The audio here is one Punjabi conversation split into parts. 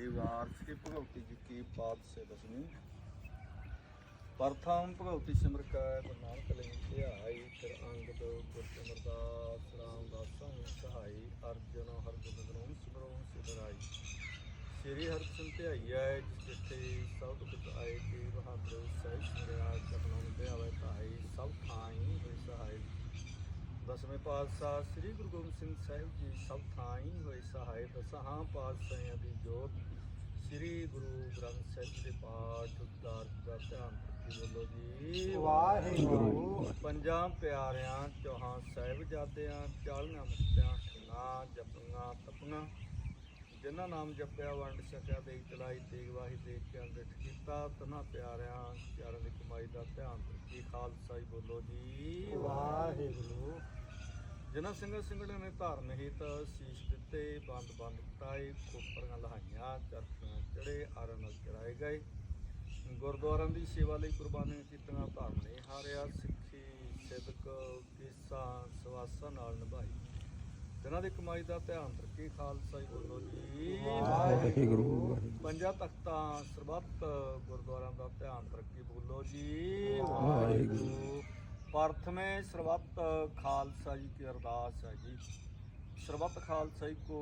ਭਾਈ ਵਾਰ ਸ੍ਰੀ ਭਗਵਤੀ ਜੀ ਕੀ ਪਾਦ ਸੇ ਦਸਵੀਂ। ਪ੍ਰਥਮ ਭਗਵਤੀ ਸਿਮਰ ਕੈ ਗੁਰੂ ਲਈ ਧਿਆਈ ਫਿਰ ਅੰਗਦ ਗੁਰਸਿਮਰਦਾਸ ਰਾਮਦਾਸਾਂ ਸਹਾਈ, ਅਰਜਨ ਹਰਗੋਬਿੰਦ ਨੂੰ ਸਿਮਰੋਂ ਸਿਧਰਾਈ ਸ੍ਰੀ ਹਰਿ ਧਿਆਈਐ ਜਿਥੇ ਸਭ ਦੁਖ ਆਏ ਤੇ ਬਹਾਦਰ ਸਹਿ ਸਿਰਿਆ ਜਪਨਾਂ ਤੇ ਆਵੇ ਭਾਈ ਸਭ ਥਾਈ ਹੋਏ ਸਹਾਈ। ਦਸਵੇਂ ਪਾਤਸ਼ਾਹ ਸ੍ਰੀ ਗੁਰੂ ਗੋਬਿੰਦ ਸਿੰਘ ਸਾਹਿਬ ਜੀ ਸਭ ਥਾਈ ਹੋਏ ਸਹਾਇ ਦਸਾਂ ਪਾਤਸ਼ਾਹਾਂ ਦੀ ਜੋਤ ਸ੍ਰੀ ਗੁਰੂ ਗ੍ਰੰਥ ਸਾਹਿਬ ਜੀ ਦੇ ਪਾਠ ਉਤਾਰ ਦਾ ਧਿਆਨ ਰੱਖੀ ਬੋਲੋ ਜੀ। ਵਾਹਿਗੁਰੂ। ਪੰਜਾਂ ਪਿਆਰਿਆਂ ਚੌਹਾਂ ਸਾਹਿਬਜ਼ਾਦਿਆਂ ਚਾਲੀਆਂ ਮੁਕਤਿਆਂ ਨਾ ਜਪੀਆਂ ਤਪੀਆਂ ਜਿਨ੍ਹਾਂ ਨਾਮ ਜਪਿਆ ਵੰਡ ਸਕਿਆ ਦੇ ਚਲਾਈ ਤੇਗ ਵਾਹੀ ਦੇਖ ਕੇ ਅੰਦਿਠ ਕੀਤਾ ਤਨਾ ਪਿਆਰਿਆਂ ਪਿਆਰਿਆਂ ਦੀ ਕਮਾਈ ਦਾ ਧਿਆਨ ਰੱਖੀ। ਖਾਲਸਾ ਹੀ ਬੋਲੋ ਜੀ। ਵਾਹਿਗੁਰੂ। ਜਿਨ੍ਹਾਂ ਸਿੰਘਾਂ ਸਿੰਘਣਾਂ ਨੇ ਧਾਰਨ ਹਿਤ ਸੀਸ ਦਿੱਤੇ ਬੰਦ ਬੰਦ ਕਟਾਏ ਖੋਪਰੀਆਂ ਲਹਾਈਆਂ ਚਰਖੀਆਂ ਚੜੇ ਅਰਨ ਚੜਾਏ ਗਏ। ਗੁਰਦੁਆਰਿਆਂ ਦੀ ਸੇਵਾ ਲਈ ਕੁਰਬਾਨੀਆਂ ਕੀਤੀਆਂ ਧਰਮ ਨੇ ਹਾਰਿਆ ਸਿੱਖੀ ਸਿਦਕ ਕੀਸਾ ਸਵਾਸਾਂ ਨਾਲ ਨਿਭਾਈ। ਜਿਨ੍ਹਾਂ ਦੀ ਕਮਾਈ ਦਾ ਧਿਆਨ ਰੱਖੀ ਖਾਲਸਾ ਹੀ ਬੋਲੋ ਜੀ ਵਾਹਿਗੁਰੂ। ਪੰਜਾਂ ਤਖਤਾਂ ਸਰਬੱਤ ਗੁਰਦੁਆਰਿਆਂ ਦਾ ਧਿਆਨ ਰੱਖੀ ਬੋਲੋ ਜੀ। ਵਾਹਿਗੁਰੂ। ਪ੍ਰਥਮੇ ਸਰਬੱਤ ਖਾਲਸਾ ਜੀ ਕੀ ਅਰਦਾਸ ਹੈ ਜੀ। ਸਰਬੱਤ ਖਾਲਸਾ ਜੀ ਕੋ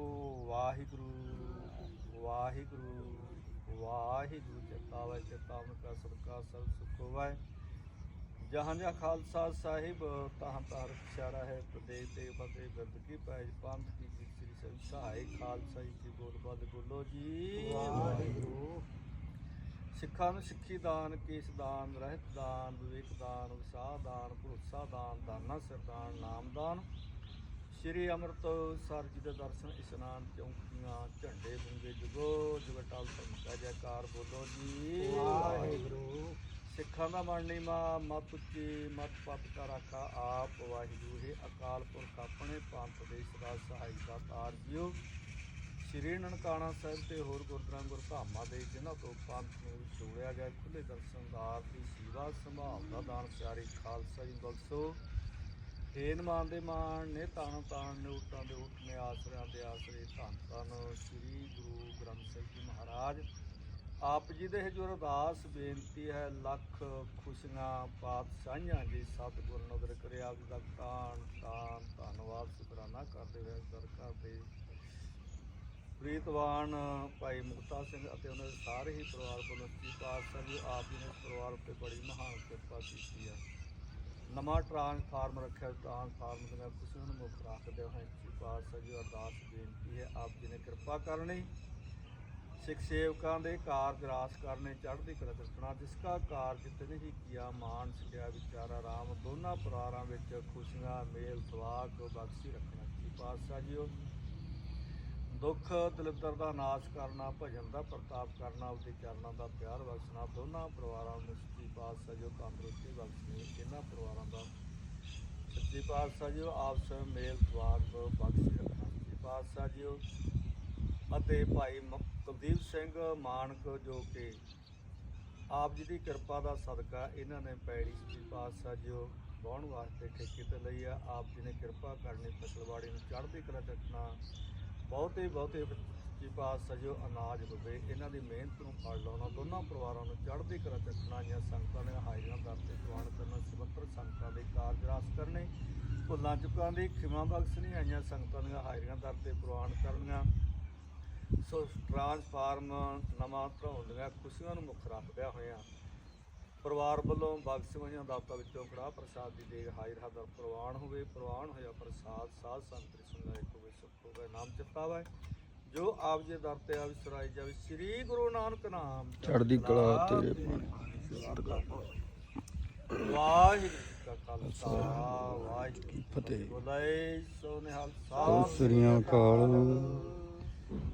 ਵਾਹਿਗੁਰੂ ਵਾਹਿਗੁਰੂ ਵਾਹਿਗੁਰੂ, ਚੇਤਾਵੈ ਚੇਤਾਵਨ ਕਾ ਸਦਕਾ ਸਭ ਸੁਖ ਹੋਵੈ। ਜਹਾਂ ਜਹਾਂ ਖਾਲਸਾ ਸਾਹਿਬ, ਤਹਾਂ ਤਹਾਂ ਰਖਿਆ ਰਹੇ, ਤਦੇ ਤੇ ਫਤਿਹ ਬਿਰਦ ਕੀ ਪੈਜ ਪੰਥ ਕੀ ਕੀ ਸ੍ਰੀ ਸਭ ਸਹਾਇ ਖਾਲਸਾ ਜੀ ਕੀ ਬੋਲ ਬਾਦ ਬੋਲੋ ਜੀ। ਵਾਹਿਗੁਰੂ। ਸਿੱਖਾਂ ਨੂੰ ਸਿੱਖੀ ਦਾਨ ਕੇਸ ਦਾਨ ਰਹਿਤ ਦਾਨ ਵਿਵੇਕ ਦਾਨ ਵਿਸਾਹ ਦਾਨ ਭਰੋਸਾ ਦਾਨ ਦਾਨਾ ਸਰਦਾਨ ਨਾਮ ਦਾਨ। ਸ਼੍ਰੀ ਅੰਮ੍ਰਿਤ ਸਰ ਜੀ ਦੇ ਦਰਸ਼ਨ ਇਸ਼ਨਾਨ ਚੌਂਕੀਆਂ ਝੰਡੇ ਬੁੰਗੇ ਜਗੋ ਜਗਟਾਲ ਸੰਕਾ ਜੈਕਾਰ ਬੋਲੋ ਜੀ। ਵਾਹਿਗੁਰੂ। ਸਿੱਖਾਂ ਦਾ ਮਨ ਨੀਮਾ ਮਤ ਉੱਚੀ ਮਤ ਪਤ ਕਾ ਰਾਖਾ ਆਪ ਵਾਹਿਗੁਰੂ ਹੈ ਅਕਾਲ ਪੁਰਖ ਆਪਣੇ ਪੰਥ ਦੇ ਸਦਾ ਸਹਾਈ ਦਾ ਤਾਰ ਜਿਓ। ਸ਼੍ਰੀ ਨਨਕਾਣਾ ਸਾਹਿਬ ਤੇ ਹੋਰ ਗੁਰਦੁਆਰਾ ਗੁਰਧਾਮਾਂ ਦੇ ਜਿਨ੍ਹਾਂ ਤੋਂ ਪੰਥ ਨੂੰ ਜੋੜਿਆ ਗਿਆ ਖੁੱਲੇ ਦਰਸ਼ਨਦਾਰ ਦੀ ਸੇਵਾ ਸੰਭਾਲ ਦਾ ਦਾਨ, ਪਿਆਰੀ ਖਾਲਸਾ ਜੀ ਬਖਸ਼ੋ। ਹੇਨ ਮਾਨ ਦੇ ਮਾਨ ਨੇ ਤਾਣ ਤਾਣ ਨੇ ਉਟਾਂ ਦੇ ਉਟ ਨੇ ਆਸਰਿਆਂ ਦੇ ਆਸਰੇ ਧੰਨ ਧੰਨ ਸ੍ਰੀ ਗੁਰੂ ਗ੍ਰੰਥ ਸਾਹਿਬ ਜੀ ਮਹਾਰਾਜ। ਆਪ ਜੀ ਦੇ ਹਜ਼ੂਰ ਅਰਦਾਸ, ਬੇਨਤੀ ਹੈ ਲੱਖ ਖੁਸ਼ੀਆਂ, ਪਾਤਸ਼ਾਹੀਆਂ ਜੀ, ਸਤਿਗੁਰ ਨਦਰ ਕਰੇ। ਆਪ ਜੀ ਦਾ ਤਾਣ ਤਾਣ ਧੰਨਵਾਦ, ਸ਼ੁਕਰਾਨਾ ਕਰਦੇ ਹੋਏ ਦਰ ਕਰਦੇ ਪ੍ਰੀਤਵਾਨ, ਭਾਈ ਮੁਕਤਾ ਸਿੰਘ ਅਤੇ ਉਹਨਾਂ ਦੇ ਸਾਰੇ ਹੀ ਪਰਿਵਾਰ ਵੱਲੋਂ ਸ੍ਰੀ ਪਾਤਸ਼ਾਹ ਜੀ ਆਪ ਜੀ ਨੇ ਪਰਿਵਾਰ ਉੱਤੇ ਬੜੀ ਮਹਾਨ ਕਿਰਪਾ ਕੀਤੀ ਹੈ ਨਵਾਂ ਟ੍ਰਾਂਸਫਾਰਮ ਰੱਖਿਆ ਟ੍ਰਾਂਸਫਾਰਮ ਦੀਆਂ ਖੁਸ਼ੀਆਂ ਨੂੰ ਮੁੱਖ ਰੱਖਦੇ ਹੋਏ ਸ੍ਰੀ ਪਾਤਸ਼ਾਹ ਜੀ ਅਰਦਾਸ ਬੇਨਤੀ ਹੈ, ਆਪ ਜੀ ਨੇ ਕਿਰਪਾ ਕਰਨੀ। ਸਿੱਖ ਸੇਵਕਾਂ ਦੇ ਕਾਰਜ ਰਾਸ ਕਰਨੇ, ਚੜ੍ਹਦੀ ਕਲਾ ਰੱਖਣਾ, ਜਿਸ ਕਾ ਕਾਰਜ ਤਿਨ ਹੀ ਕੀਆ ਮਾਨ ਸਕਿਆ ਵਿਚਾਰਾ ਰਾਮ, ਦੋਨਾਂ ਪਰਿਵਾਰਾਂ ਵਿੱਚ ਖੁਸ਼ੀਆਂ ਮੇਲ ਤਵਾਕ ਬਖਸ਼ੀ ਰੱਖਣਾ। ਸ੍ਰੀ ਪਾਤਸ਼ਾਹ ਜੀਓ ਦੁੱਖ ਦਲਿੱਦਰ ਦਾ ਨਾਸ਼ ਕਰਨਾ, ਭਜਨ ਦਾ ਪ੍ਰਤਾਪ ਕਰਨਾ ਉਹਦੇ ਚਰਨਾਂ ਦਾ ਪਿਆਰ ਬਖਸ਼ਣਾ, ਦੋਨਾਂ ਪਰਿਵਾਰਾਂ ਨੂੰ ਸੱਚੀ ਪਾਤਸ਼ਾਹ ਜੋ ਤੰਦਰੁਸਤੀ ਬਖਸ਼ਣੀ ਇਹਨਾਂ ਪਰਿਵਾਰਾਂ ਦਾ ਸੱਚੀ ਪਾਤਸ਼ਾਹ ਜੀ ਆਪਸ ਮੇਲ ਤਵਾਕ ਬਖਸ਼ੀ ਰੱਖਣਾ ਸੱਚੀ ਪਾਤਸ਼ਾਹ ਜੀ ਅਤੇ ਭਾਈ ਕੁਲਦੀਪ ਸਿੰਘ ਮਾਨਕ ਜੋ ਕਿ ਆਪ ਜੀ ਦੀ ਕਿਰਪਾ ਦਾ ਸਦਕਾ ਇਹਨਾਂ ਨੇ ਪੈੜੀ ਸੱਚੀ ਪਾਤਸ਼ਾਹ ਜੀ ਵਾਹੁਣ ਵਾਸਤੇ ਠੇਕੇ ਤੇ ਲਈ ਆ, ਆਪ ਜੀ ਨੇ ਕਿਰਪਾ ਕਰਨੀ, ਫਸਲਵਾੜੀ ਨੂੰ ਚੜ੍ਹਦੀ ਕਲਾ ਚੱਕਣਾ ਬਹੁਤੇ ਬਹੁਤੇ ਸੱਚੀ ਪਾਤਸ਼ਾਹ ਜੋ ਅਨਾਜ ਹੋਵੇ, ਇਹਨਾਂ ਦੀ ਮਿਹਨਤ ਨੂੰ ਫਲ ਲਾਉਣਾ, ਦੋਨਾਂ ਪਰਿਵਾਰਾਂ ਨੂੰ ਚੜ੍ਹਦੀ ਕਲਾ ਰੱਖਣਾ ਜਾਂ ਸੰਗਤਾਂ ਦੀਆਂ ਹਾਜ਼ਰੀਆਂ ਦਰ ਤੇ ਪ੍ਰਵਾਨ ਕਰਨਾ ਸਮੰਤਰ ਸੰਗਤਾਂ ਦੇ ਕਾਰਜ ਰਾਸ ਕਰਨੇ, ਭੁੱਲਾਂ, ਚੁੱਕਾਂ ਦੀ ਖਿਮਾ ਬਖਸ਼ਣੀ ਆਈਆਂ ਸੰਗਤਾਂ ਦੀਆਂ ਹਾਜ਼ਰੀਆਂ ਦਰ ਤੇ ਪ੍ਰਵਾਨ ਕਰਨੀਆਂ। ਸੋ ਟ੍ਰਾਂਸਫਾਰਮ ਨਵਾਂ ਧਰਾਉਣ ਖੁਸ਼ੀਆਂ ਨੂੰ ਮੁੱਖ ਰੱਖਦਿਆਂ ਹੋਇਆਂ ਪਰਿਵਾਰ ਵੱਲੋਂ ਬਖਸ਼ ਹੋਈਆਂ ਦਾਤਾਂ ਵਿੱਚੋਂ ਕੜਾਹ ਪ੍ਰਸਾਦ ਦੀ ਦੇਗ ਹਾਜ਼ਰ ਹਾਜ਼ਰ ਪ੍ਰਵਾਨ ਹੋਵੇ ਪ੍ਰਵਾਨ ਹੋਇਆ ਪ੍ਰਸਾਦ ਸਾਧ ਸੰਤ ਦੀ ਸੁਣਾਈ ਹੋਵੇ ਸੁਖ ਹੋਵੇ ਨਾਮ ਚਿਤਾਵੇ ਜੋ ਆਪ ਜੀ ਦਰ ਤੇ ਆਵਿ ਸਰਾਈ ਜਾਵੇ ਸ੍ਰੀ ਗੁਰੂ ਨਾਨਕ ਨਾਮ ਚੜ੍ਹਦੀ ਕਲਾ ਤੇਰੇ ਵਾਹਿਗੁਰੂ ਜੀ ਕਾ ਖਾਲਸਾ ਵਾਹਿਗੁਰੂ ਜੀ ਕੀ ਫਤਿਹ। ਬੋਲੇ ਸੋ ਨਿਹਾਲ ਸਤਿ ਸ੍ਰੀ ਅਕਾਲ।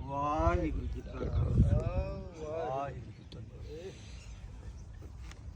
ਵਾਹਿਗੁਰੂ ਜੀ ਕਾ ਖਾਲਸਾ ਵਾਹਿਗੁਰੂ